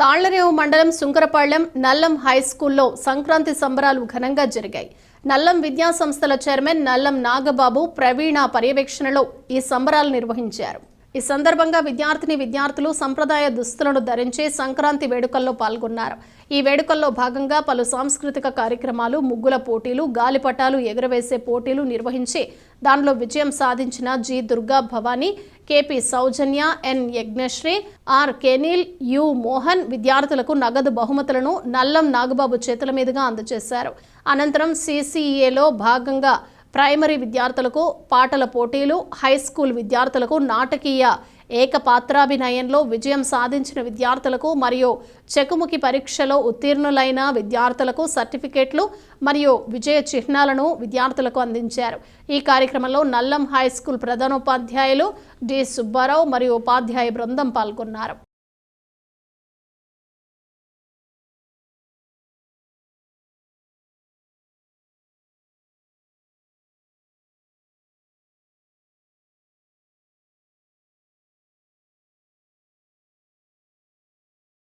తాళ్ళరేవు మండలం సుంకరపాళ్ళెం నల్లం హై స్కూల్లో సంక్రాంతి సంబరాలు ఘనంగా జరిగాయి. నల్లం విద్యా సంస్థల చైర్మన్ నల్లం నాగబాబు ప్రవీణ పర్యవేక్షణలో ఈ సంబరాలు నిర్వహించారు. ఈ సందర్భంగా విద్యార్థిని విద్యార్థులు సంప్రదాయ దుస్తులను ధరించి సంక్రాంతి వేడుకల్లో పాల్గొన్నారు. ఈ వేడుకల్లో భాగంగా పలు సాంస్కృతిక కార్యక్రమాలు ముగ్గుల పోటీలు గాలిపటాలు ఎగురవేసే పోటీలు నిర్వహించి దానిలో విజయం సాధించిన G Durga Bhavani KP Sowjanya N Yagnasri R Kenil U Mohan విద్యార్థులకు నగదు బహుమతులను నల్లం నాగబాబు చేతుల మీదుగా అందజేశారు. అనంతరం సిసిఈఏలో భాగంగా ప్రైమరీ విద్యార్థులకు పాటల పోటీలు హై స్కూల్ విద్యార్థులకు నాటకీయ ఏకపాత్రాభినయంలో విజయం సాధించిన విద్యార్థులకు మరియు చెకుముకి పరీక్షలో ఉత్తీర్ణులైన విద్యార్థులకు సర్టిఫికేట్లు మరియు విజయ చిహ్నాలను విద్యార్థులకు అందించారు. ఈ కార్యక్రమంలో నల్లం హై స్కూల్ ప్రధానోపాధ్యాయులు డి సుబ్బారావు మరియు ఉపాధ్యాయ బృందం పాల్గొన్నారు.